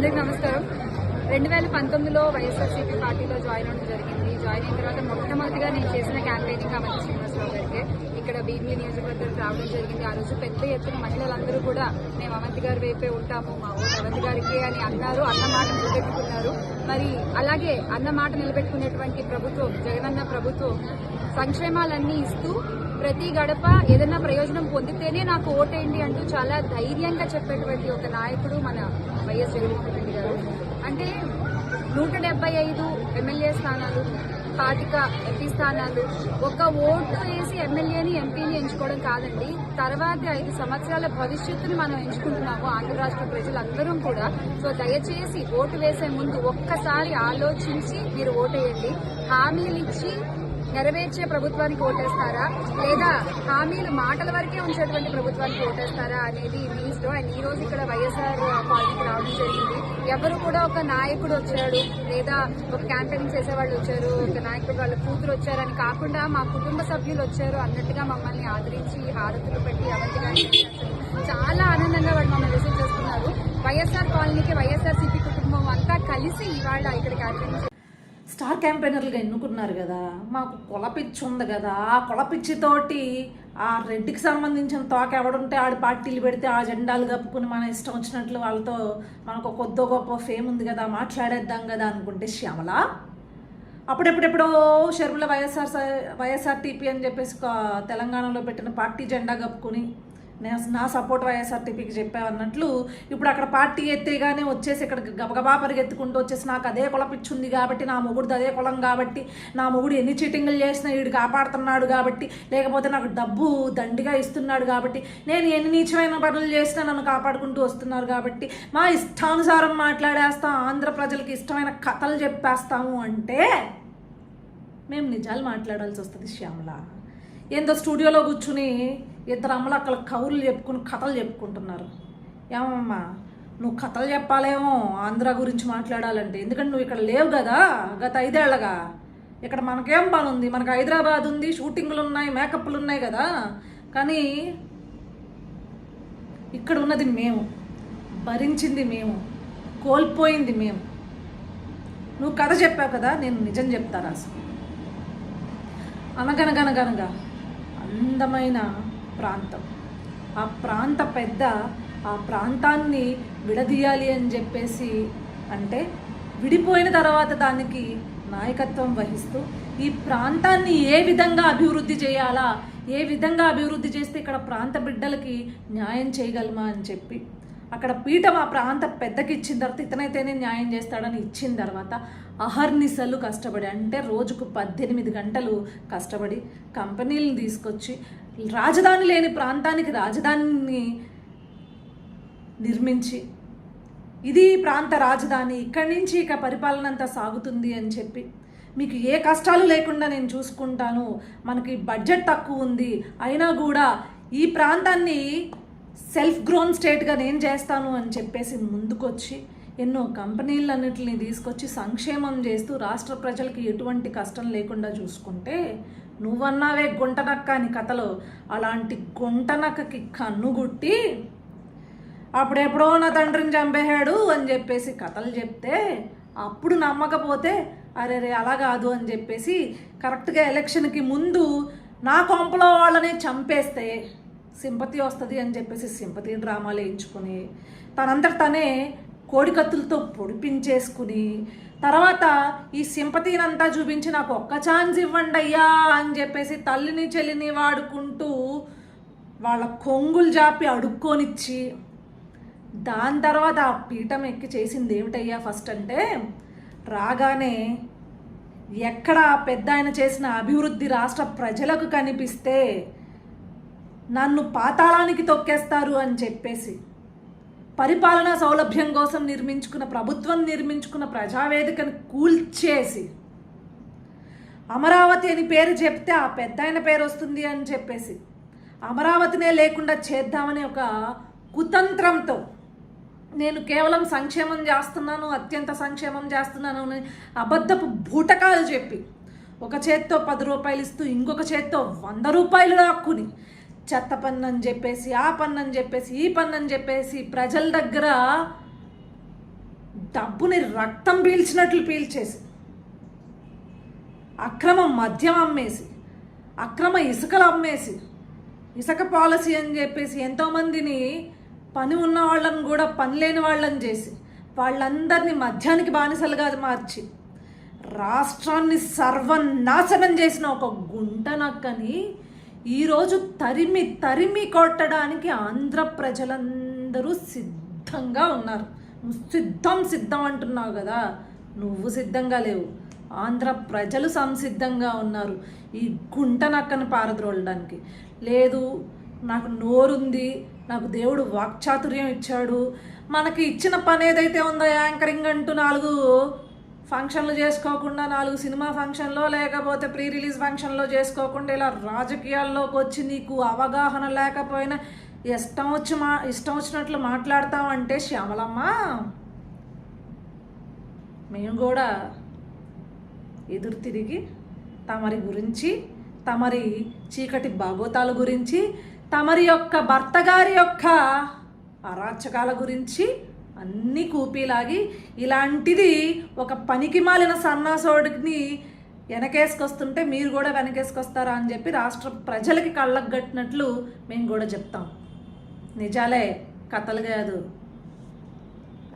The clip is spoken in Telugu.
అందరికి నమస్కారం. రెండు వేల పంతొమ్మిదిలో వైఎస్ఆర్సీపీ పార్టీలో జాయిన్ అవ్వడం జరిగింది. జాయిన్ అయిన తర్వాత మొట్టమొదటిగా నేను చేసిన క్యాంపెయినింగ్ అమలు శ్రీనివాసరావు గారికి. ఇక్కడ భీమిలి నియోజకవర్గం రావడం జరిగింది. ఆ రోజు పెద్ద ఎత్తున మహిళలందరూ కూడా మేము అవంతి గారి వైపే ఉంటాము మా ఊరు అవంతి గారికి అని అన్నారు అన్న మాట నిలబెట్టుకున్నారు. మరి అలాగే అన్న మాట నిలబెట్టుకునేటువంటి ప్రభుత్వం జగనన్న ప్రభుత్వం సంక్షేమాలన్నీ ఇస్తూ ప్రతి గడప ఏదైనా ప్రయోజనం పొందితేనే నాకు ఓటేయండి అంటూ చాలా ధైర్యంగా చెప్పేటువంటి ఒక నాయకుడు మన వైఎస్ జగన్మోహన్ రెడ్డి గారు. అంటే నూట డెబ్బై ఐదు ఎమ్మెల్యే స్థానాలు పాతిక ఎంపీ స్థానాలు ఒక ఓటు వేసి ఎమ్మెల్యేని ఎంపీని ఎంచుకోవడం కాదండి. తర్వాత ఐదు సంవత్సరాల భవిష్యత్తుని మనం ఎంచుకుంటున్నాము ఆంధ్ర రాష్ట్ర ప్రజలందరం కూడా. సో దయచేసి ఓటు వేసే ముందు ఒక్కసారి ఆలోచించి మీరు ఓటేయండి. హామీలు ఇచ్చి నెరవేర్చే ప్రభుత్వానికి ఓటేస్తారా? లేదా హామీలు మాటల వరకే ఉంచేటువంటి ప్రభుత్వానికి ఓటేస్తారా అనేది మీ ఇష్టం. అండ్ ఈ రోజు ఇక్కడ వైఎస్ఆర్ పార్టీకి రావడం జరిగింది. ఎవరు కూడా ఒక నాయకుడు వచ్చాడు లేదా ఒక క్యాంపెయిన్ చేసే వాళ్ళు వచ్చారు ఒక నాయకుడు వాళ్ళ కూతురు వచ్చారని కాకుండా మా కుటుంబ సభ్యులు వచ్చారు అన్నట్టుగా మమ్మల్ని ఆదరించి హారతులు పెట్టి అవంతి చాలా ఆనందంగా వాళ్ళు మమ్మల్ని రిసీవ్ చేస్తున్నారు. వైఎస్ఆర్ కాలనీకి వైఎస్ఆర్ సిపి కుటుంబం అంతా కలిసి ఇవాళ ఇక్కడ క్యాంపెయిన్ స్టార్ క్యాంపెయినర్లుగా ఎన్నుకున్నారు కదా మాకు కులపిచ్చి ఉంది కదా ఆ కులపిచ్చితోటి ఆ రెడ్డికి సంబంధించిన తోక ఎవడుంటే ఆడి పార్టీలు పెడితే ఆ జెండాలు కప్పుకుని మన ఇష్టం వచ్చినట్లు వాళ్ళతో మనకు ఒక కొద్దో గొప్ప ఫేమ్ ఉంది కదా మాట్లాడేద్దాం కదా అనుకుంటే శ్యామల? అప్పుడెప్పుడెప్పుడో షర్మిల వైఎస్ఆర్ వైఎస్ఆర్ టీపీ అని చెప్పేసి తెలంగాణలో పెట్టిన పార్టీ జెండా కప్పుకుని నా సపోర్ట్ వైఎస్ఆర్టీపీకి చెప్పావన్నట్లు ఇప్పుడు అక్కడ పార్టీ ఎత్తేగానే వచ్చేసి ఇక్కడ గబగబా పరిగెత్తుకుంటూ వచ్చేసి నాకు అదే కులపిచ్చుంది కాబట్టి నా మొగుడు అదే కులం కాబట్టి నా మొగుడు ఎన్ని చీటింగ్లు చేసినా వీడు కాపాడుతున్నాడు కాబట్టి లేకపోతే నాకు డబ్బు దండిగా ఇస్తున్నాడు కాబట్టి నేను ఎన్ని నీచమైన పనులు చేసినా నన్ను కాపాడుకుంటూ వస్తున్నారు కాబట్టి మా ఇష్టానుసారం మాట్లాడేస్తాం ఆంధ్ర ప్రజలకి ఇష్టమైన కథలు చెప్పేస్తాము అంటే మేము నిజాలు మాట్లాడాల్సి వస్తుంది శ్యామల. ఏందో స్టూడియోలో కూర్చుని ఇద్దరు అమ్మలు అక్కడ కవులు చెప్పుకుని కథలు చెప్పుకుంటున్నారు. ఏమమ్మా నువ్వు కథలు చెప్పాలేమో ఆంధ్ర గురించి మాట్లాడాలంటే. ఎందుకంటే నువ్వు ఇక్కడ లేవు కదా గత ఐదేళ్ళగా. ఇక్కడ మనకేం పని ఉంది మనకు హైదరాబాద్ ఉంది షూటింగ్లు ఉన్నాయి మేకప్లు ఉన్నాయి కదా. కానీ ఇక్కడ ఉన్నది మేము. భరించింది మేము. కోల్పోయింది మేము. నువ్వు కథ చెప్పావు కదా నేను నిజం చెప్తా రాసు. అనగనగనగనగా అందమైన ప్రాంతం. ఆ ప్రాంత పెద్ద ఆ ప్రాంతాన్ని విడదీయాలి అని చెప్పేసి అంటే విడిపోయిన తర్వాత దానికి నాయకత్వం వహిస్తూ ఈ ప్రాంతాన్ని ఏ విధంగా అభివృద్ధి చేయాలా ఏ విధంగా అభివృద్ధి చేస్తే ఇక్కడ ప్రాంత బిడ్డలకి న్యాయం చేయగలమా అని చెప్పి. అక్కడ పీఠం ఆ ప్రాంత పెద్దకి ఇచ్చిన తర్వాత ఇతనైతేనే న్యాయం చేస్తాడని ఇచ్చిన తర్వాత అహర్నిశలు కష్టపడి అంటే రోజుకు పద్దెనిమిది గంటలు కష్టపడి కంపెనీలను తీసుకొచ్చి రాజధాని లేని ప్రాంతానికి రాజధానిని నిర్మించి ఇది ప్రాంత రాజధాని ఇక్కడి నుంచి ఇక పరిపాలన అంతా సాగుతుంది అని చెప్పి. మీకు ఏ కష్టాలు లేకుండా నేను చూసుకుంటాను. మనకి బడ్జెట్ తక్కువ ఉంది. అయినా కూడా ఈ ప్రాంతాన్ని సెల్ఫ్ గ్రోన్ స్టేట్గా నేను చేస్తాను అని చెప్పేసి ముందుకొచ్చి ఎన్నో కంపెనీలన్నింటిని తీసుకొచ్చి సంక్షేమం చేస్తూ రాష్ట్ర ప్రజలకి ఎటువంటి కష్టం లేకుండా చూసుకుంటే నువ్వన్నావే గుంటనక్క అని కథలో అలాంటి గుంటనక్కకి కన్నుగుట్టి అప్పుడెప్పుడో నా తండ్రిని చంపేశాడు అని చెప్పేసి కథలు చెప్తే అప్పుడు నమ్మకపోతే అరే రే అలా కాదు అని చెప్పేసి కరెక్ట్గా ఎలక్షన్కి ముందు నా కొంపలో వాళ్ళని చంపేస్తే సింపతి వస్తుంది అని చెప్పేసి సింపతి డ్రామాలు వేయించుకొని తనంతట తనే కోడికత్తులతో పొడిపించేసుకుని తర్వాత ఈ సింపతినంతా చూపించి నాకు ఒక్క ఛాన్స్ ఇవ్వండి అయ్యా అని చెప్పేసి తల్లిని చెల్లిని వాడుకుంటూ వాళ్ళ కొంగులు జాపి అడుక్కొనిచ్చి దాని తర్వాత ఆ పీఠం ఎక్కి చేసింది ఏమిటయ్యా ఫస్ట్ అంటే రాగానే ఎక్కడ పెద్ద ఆయన చేసిన అభివృద్ధి రాష్ట్ర ప్రజలకు కనిపిస్తే నన్ను పాతాళానికి తొక్కేస్తారు అని చెప్పేసి పరిపాలనా సౌలభ్యం కోసం నిర్మించుకున్న ప్రభుత్వం నిర్మించుకున్న ప్రజావేదికను కూల్చేసి అమరావతి అని పేరు చెప్తే ఆ పెద్దయన పేరు వస్తుంది అని చెప్పేసి అమరావతినే లేకుండా చేద్దామని ఒక కుతంత్రంతో నేను కేవలం సంక్షేమం చేస్తున్నాను అత్యంత సంక్షేమం చేస్తున్నాను అని అబద్ధపు బూటకాలు చెప్పి ఒక చేత్తో పది రూపాయలు ఇస్తూ ఇంకొక చేత్తో వంద రూపాయలు లాక్కుని చెత్త పన్ను అని చెప్పేసి ఆ పన్ను అని చెప్పేసి ఈ పన్ను అని చెప్పేసి ప్రజల దగ్గర డబ్బుని రక్తం పీల్చినట్లు పీల్చేసి అక్రమ మద్యం అమ్మేసి అక్రమ ఇసుకలు అమ్మేసి ఇసుక పాలసీ అని చెప్పేసి ఎంతోమందిని పని ఉన్న వాళ్ళని కూడా పని లేని వాళ్ళని చేసి వాళ్ళందరినీ మద్యానికి బానిసలుగా మార్చి రాష్ట్రాన్ని సర్వనాశనం చేసిన ఒక గుంట నక్కని ఈరోజు తరిమి తరిమి కొట్టడానికి ఆంధ్ర ప్రజలందరూ సిద్ధంగా ఉన్నారు. సిద్ధం సిద్ధం అంటున్నావు కదా. నువ్వు సిద్ధంగా లేవు. ఆంధ్ర ప్రజలు సంసిద్ధంగా ఉన్నారు. ఈ గుంట నక్కను పారద్రోలడానికి. లేదు నాకు నోరుంది నాకు దేవుడు వాక్చాతుర్యం ఇచ్చాడు. మనకి ఇచ్చిన పని ఏదైతే ఉందో యాంకరింగ్ అంటూ నాలుగు ఫంక్షన్లు చేసుకోకుండా నాలుగు సినిమా ఫంక్షన్లో లేకపోతే ప్రీ రిలీజ్ ఫంక్షన్లో చేసుకోకుండా ఇలా రాజకీయాల్లోకి వచ్చి నీకు అవగాహన లేకపోయినా ఇష్టం వచ్చి మా ఇష్టం వచ్చినట్లు మాట్లాడతామంటే శ్యామలమ్మ. మేము కూడా ఎదురు తిరిగి తమరి గురించి తమరి చీకటి భాగోతాల గురించి తమరి యొక్క భర్త గారి యొక్క అరాచకాల గురించి అన్నీ కూపీలాగి ఇలాంటిది ఒక పనికి మాలిన సన్నాసోడిని వెనకేసుకొస్తుంటే మీరు కూడా వెనకేసుకొస్తారా అని చెప్పి రాష్ట్ర ప్రజలకి కళ్ళకు కట్టినట్లు మేము కూడా చెప్తాం. నిజాలే కథలు కాదు.